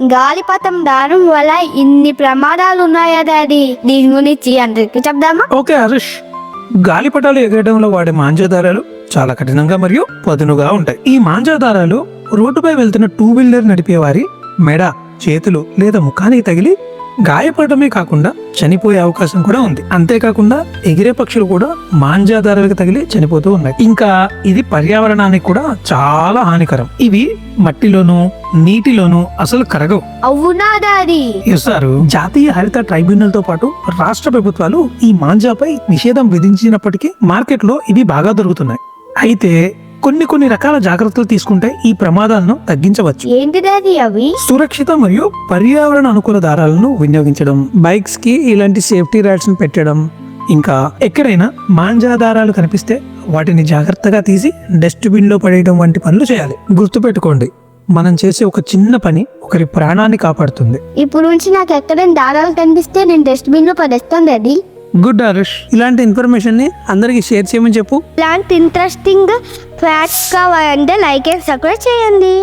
గాలిపటం దారం వల్ల ఇన్ని ప్రమాదాలు ఉన్నాయా డాడీ? దీని గురించి అందరికి చెప్దామా? ఓకే హరీష్. గాలిపటాలు ఎగరడంలో వాడే మాంజాదారాలు చాలా కఠినంగా మరియు పదునుగా ఉంటాయి. ఈ మాంజాదారాలు రోడ్డుపై వెళ్తున్న టూ వీలర్ నడిపే వారి మెడ చేతులు లేదా ముఖానికి తగిలి గాయపడమే కాకుండా చనిపోయే అవకాశం కూడా ఉంది. అంతేకాకుండా ఎగిరే పక్షులు కూడా మాంజాదారాలకు తగిలి చనిపోతూ ఉన్నాయి. ఇంకా ఇది పర్యావరణానికి కూడా చాలా హానికరం. ఇవి మట్టిలోనూ నీటిలోనూ అసలు కరగవు. అవునా సారు. జాతీయ హరిత ట్రైబ్యునల్తో పాటు రాష్ట్ర ప్రభుత్వాలు ఈ మాంజాపై నిషేధం విధించినప్పటికీ మార్కెట్లో ఇవి బాగా దొరుకుతున్నాయి. అయితే కొన్ని కొన్ని రకాల జాగ్రత్తలు తీసుకుంటే ఈ ప్రమాదాలను తగ్గించవచ్చు. ఏంటి డాడీ అవి? సురక్షిత మరియు పర్యావరణ అనుకూల దారాలను వినియోగించడం బైక్స్కి ఇలాంటి సేఫ్టీ రైడ్స్ పెట్టడం ఇంకా ఎక్కడైనా మాంజా దారాలు కనిపిస్తే వాటిని జాగ్రత్తగా తీసి డస్ట్బిన్లో పడేయడం వంటి పనులు చేయాలి. గుర్తుపెట్టుకోండి మనం చేసే ఒక చిన్న పని ఒకరి ప్రాణాన్ని కాపాడుతుంది. ఇప్పుడు నుంచి నాకు ఎక్కడైనా దారాలు కనిపిస్తే నేను డస్ట్బిన్లో పడేస్తాను డాడీ. గుడ్ ఆరుష్ ఇలాంటి ఇన్ఫర్మేషన్ని అందరికి షేర్ చేయమని చెప్పు. ఇలాంటి ఇంట్రెస్టింగ్ ఫ్యాక్ట్స్ కావాలంటే లైక్ అండ్ సబ్స్క్రైబ్ చేయండి.